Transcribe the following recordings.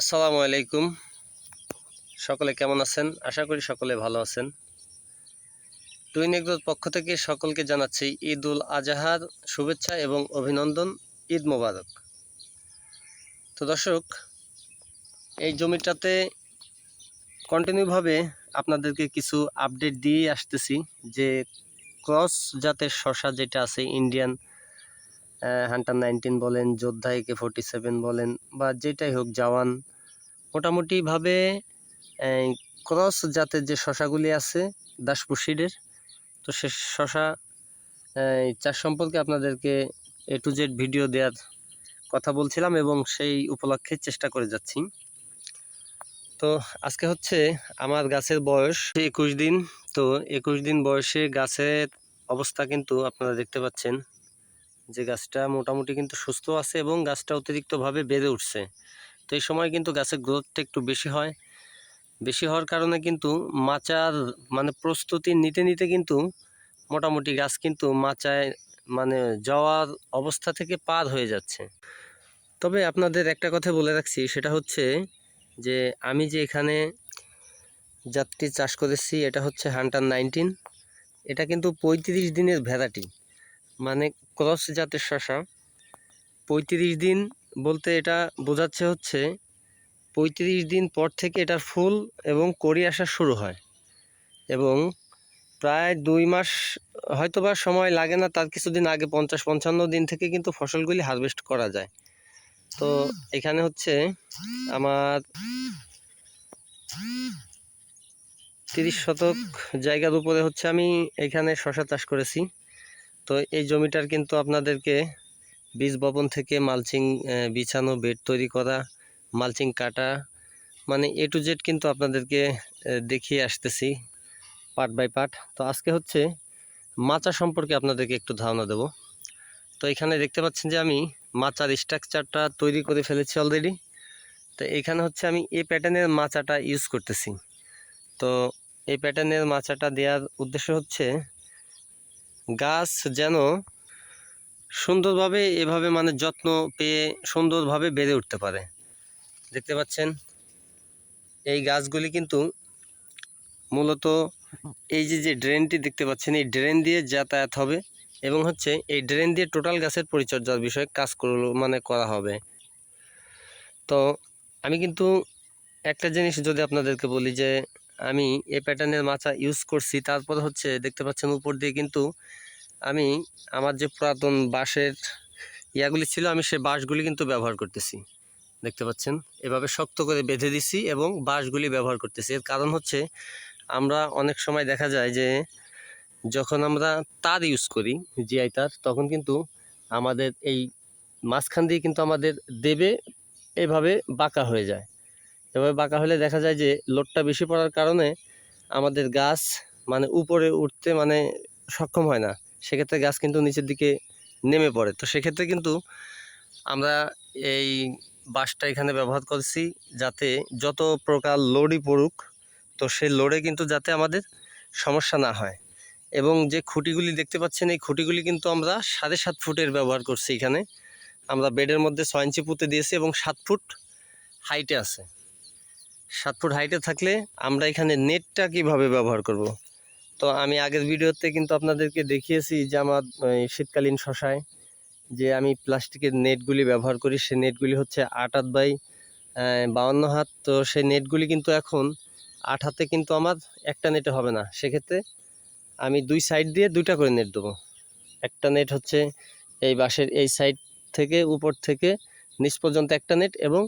আসসালামু আলাইকুম। সকলে কেমন আছেন? আশা করি সকলে ভালো আছেন। নেগ্রোর পক্ষ থেকে সকলকে জানাচ্ছি ঈদ উল আজহার শুভেচ্ছা এবং অভিনন্দন। ঈদ মোবারক। তো দর্শক, এই জমিটাতে কন্টিনিউভাবে আপনাদেরকে কিছু আপডেট দিয়ে আসতেছি যে ক্রস জাতের শশা যেটা আছে, ইন্ডিয়ান হান্টার নাইনটিন বলেন, যোদ্ধা একে ফোর্টি সেভেন বলেন, বা যেটাই হোক জওয়ান, মোটামুটিভাবে ক্রস জাতের যে শশাগুলি আছে দাসপুশিডের তো সে শশা চাষ সম্পর্কে আপনাদেরকে এ টু জেড ভিডিও দেওয়ার কথা বলছিলাম এবং সেই উপলক্ষে চেষ্টা করে যাচ্ছি। তো আজকে হচ্ছে আমার গাছের বয়স একুশ দিন, তো একুশ দিন বয়সে গাছের অবস্থা কিন্তু আপনারা দেখতে পাচ্ছেন। যে গাছটা মোটামুটি কিন্তু সুস্থ আছে এবং গাছটা অতিরিক্তভাবে বেড়ে উঠছে। তো এই সময় কিন্তু গাছের গ্রোথটা একটু বেশি হয়। বেশি হওয়ার কারণে কিন্তু মাচার মানে প্রস্তুতি নিতে নিতে কিন্তু মোটামুটি গাছ কিন্তু মাচায় মানে যাওয়ার অবস্থা থেকে পার হয়ে যাচ্ছে। তবে আপনাদের একটা কথা বলে রাখছি, সেটা হচ্ছে যে আমি যে এখানে জাতটি চাষ করেছি, এটা হচ্ছে হান্টার নাইনটিন এটা কিন্তু পঁয়ত্রিশ দিনের ভ্যারাইটি। মানে ক্রস জাতের শশা। পঁয়ত্রিশ দিন বলতে এটা বোঝাচ্ছে হচ্ছে, পঁয়ত্রিশ দিন পর থেকে এটার ফুল এবং কড়ি আসা শুরু হয়। এবং প্রায় দুই মাস হয়তোবা সময় লাগে না, তার কিছুদিন আগে পঞ্চাশ পঞ্চান্ন দিন থেকে কিন্তু ফসলগুলি হারভেস্ট করা যায়। তো এখানে হচ্ছে আমার তিরিশ শতক জায়গার উপরে হচ্ছে আমি এখানে শশা চাষ করেছি। তো এই জমিটার কিন্তু আপনাদেরকে বীজ বপন থেকে মালচিং বিছানো, বেড তৈরি করা, মালচিং কাটা মানে এ টু জেড কিন্তু আপনাদেরকে দেখিয়ে আসতেছি পার্ট বাই পার্ট। তো আজকে হচ্ছে মাচা সম্পর্কে আপনাদেরকে একটু ধারণা দেব। তো এখানে দেখতে পাচ্ছেন যে আমি মাচার স্ট্রাকচারটা তৈরি করে ফেলেছি অলরেডি তো এখানে হচ্ছে আমি এই প্যাটার্নের মাচাটা ইউজ করতেছি। তো এই প্যাটার্নের মাচাটা দেওয়ার উদ্দেশ্য হচ্ছে গাছ যেন সুন্দরভাবে এভাবে মানে যত্ন পেয়ে সুন্দরভাবে বেড়ে উঠতে পারে। দেখতে পাচ্ছেন? এই গাছগুলি কিন্তু মূলত এই যে যে ড্রেনটি দেখতে পাচ্ছেন, এই ড্রেন দিয়ে যাতায়াত হবে এবং হচ্ছে এই ড্রেন দিয়ে টোটাল গাছের পরিচর্যার বিষয়ে কাজ করল মানে করা হবে। তো আমি কিন্তু একটা জিনিস যদি আপনাদেরকে বলি যে আমি এই প্যাটার্নের মাচা ইউজ করছি। তারপর হচ্ছে দেখতে পাচ্ছেন উপর দিয়ে কিন্তু আমি আমার যে পুরাতন বাঁশের ইয়াগুলি ছিল, আমি সেই বাঁশগুলি কিন্তু ব্যবহার করতেছি। দেখতে পাচ্ছেন? এভাবে শক্ত করে বেঁধে দিছি এবং বাঁশগুলি ব্যবহার করতেছি। এর কারণ হচ্ছে আমরা অনেক সময় দেখা যায় যে যখন আমরা তার ইউজ করি জিআই তার, তখন কিন্তু আমাদের এই মাঝখান দিয়ে কিন্তু আমাদের দেবে এভাবে বাঁকা হয়ে যায়। এভাবে বাঁকা হলে দেখা যায় যে লোডটা বেশি পড়ার কারণে আমাদের গাছ মানে উপরে উঠতে মানে সক্ষম হয় না। সেক্ষেত্রে গাছ কিন্তু নিচের দিকে নেমে পড়ে। তো সেক্ষেত্রে কিন্তু আমরা এই বাঁশটা এখানে ব্যবহার করছি যাতে যত প্রকার লোডই পড়ুক, তো সেই লোডে কিন্তু যাতে আমাদের সমস্যা না হয়। এবং যে খুঁটিগুলি দেখতে পাচ্ছেন, এই খুঁটিগুলি কিন্তু আমরা সাড়ে সাত ফুটের ব্যবহার করছি এখানে। আমরা বেডের মধ্যে ছয় ইঞ্চি পুঁতে দিয়েছি এবং সাত ফুট হাইটে আছে। সাত ফুট হাইটে থাকলে আমরা এখানে নেটটা কীভাবে ব্যবহার করব। তো আমি আগের ভিডিওতে কিন্তু আপনাদেরকে দেখিয়েছি যে আমার শীতকালীন শশায় যে আমি প্লাস্টিকের নেটগুলি ব্যবহার করি সেই নেটগুলি হচ্ছে আট হাত বাই বাউন্ন হাত। তো সেই নেটগুলি কিন্তু এখন আট হাতে কিন্তু আমার একটা নেটে হবে না। সেক্ষেত্রে আমি দুই সাইড দিয়ে দুইটা করে নেট দেবো। একটা নেট হচ্ছে এই বাঁশের এই সাইড থেকে উপর থেকে নিচ পর্যন্ত একটা নেট এবং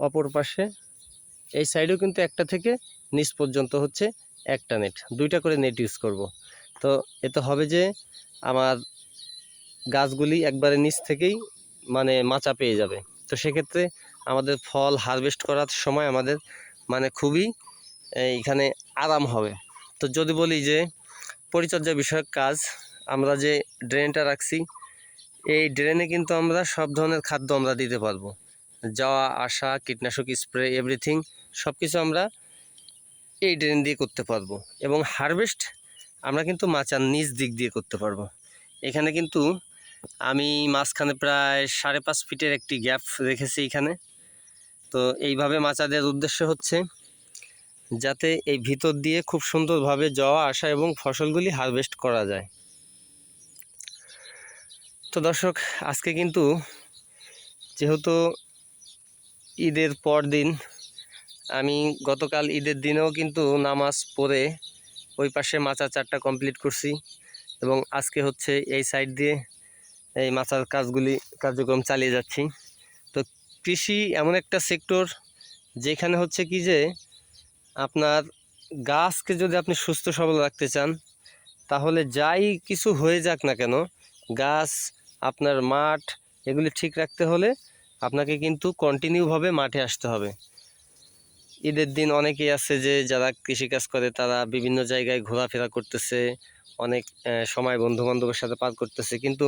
অপর পাশে এই সাইডেও কিন্তু একটা থেকে নিচ পর্যন্ত হচ্ছে একটা নেট দুইটা করে নেট ইউজ করব। তো এতে হবে যে আমার গাছগুলি একবারে নিচ থেকেই মানে মাচা পেয়ে যাবে। তো সেক্ষেত্রে আমাদের ফল হারভেস্ট করার সময় আমাদের মানে খুবই এইখানে আরাম হবে। তো যদি বলি যে পরিচর্যা বিষয়ক কাজ, আমরা যে ড্রেনটা রাখছি, এই ড্রেনে কিন্তু আমরা সব ধরনের খাদ্য আমরা দিতে পারব। যাওয়া, আসা, কীটনাশক, স্প্রে এভরিথিং সব কিছু আমরা এই ড্রেন দিয়ে করতে পারব। এবং হারভেস্ট আমরা কিন্তু মাচার নিচ দিক দিয়ে করতে পারব। এখানে কিন্তু আমি মাঝখানে প্রায় সাড়ে পাঁচ ফিটের একটি গ্যাপ রেখেছি এখানে। তো এইভাবে মাচাদের উদ্দেশ্য হচ্ছে যাতে এই ভিতর দিয়ে খুব সুন্দরভাবে যাওয়া, আসা এবং ফসলগুলি হারভেস্ট করা যায়। তো দর্শক, আজকে কিন্তু যেহেতু ঈদের পর দিন আমি গতকাল ঈদের দিনেও কিন্তু নামাজ পড়ে ওই পাশে মাচা চারটা কমপ্লিট করছি এবং আজকে হচ্ছে এই সাইড দিয়ে এই মাচার কাজগুলি কার্যক্রম চালিয়ে যাচ্ছি। তো কৃষি এমন একটা সেক্টর যেখানে হচ্ছে কি যে আপনার গাছকে যদি আপনি সুস্থ সবল রাখতে চান, তাহলে যাই কিছু হয়ে যাক না কেন, গাছ, আপনার মাঠ, এগুলি ঠিক রাখতে হলে আপনাকে কিন্তু কন্টিনিউভাবে মাঠে আসতে হবে। ঈদের দিন অনেকেই আছে যে, যারা কৃষিকাজ করে, তারা বিভিন্ন জায়গায় ঘোরাফেরা করতেছে, অনেক সময় বন্ধু বান্ধবের সাথে পার করতেছে, কিন্তু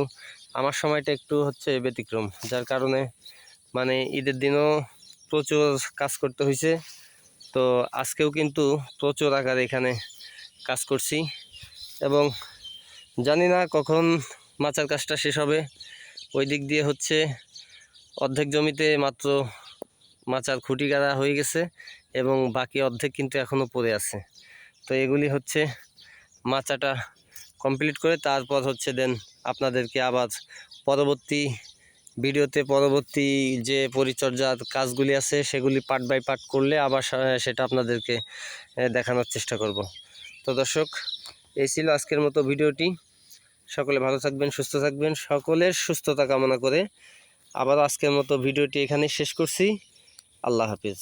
আমার সময়টা একটু হচ্ছে ব্যতিক্রম, যার কারণে মানে ঈদের দিনও প্রচুর কাজ করতে হয়েছে তো আজকেও কিন্তু প্রচুর আকারে এখানে কাজ করছি এবং জানি না কখন মাচার কাজটা শেষ হবে। ওই দিক দিয়ে হচ্ছে অর্ধেক জমিতে মাত্র মাচার খুঁটি গাড়া হয়ে গেছে এবং বাকি অর্ধেক কিন্তু এখনও পড়ে আছে। তো এগুলি হচ্ছে মাচাটা কমপ্লিট করে তারপর হচ্ছে দেন আপনাদেরকে আবার পরবর্তী ভিডিওতে পরবর্তী যে পরিচর্যার কাজগুলি আছে সেগুলি পার্ট বাই পার্ট করলে আবার সেটা আপনাদেরকে দেখানোর চেষ্টা করব। তো দর্শক, এই ছিল আজকের মতো ভিডিওটি। সকলে ভালো থাকবেন, সুস্থ থাকবেন। সকলের সুস্থতা কামনা করে আবার আজকের মতো ভিডিওটি এখানে শেষ করছি। আল্লাহ হাফিজ।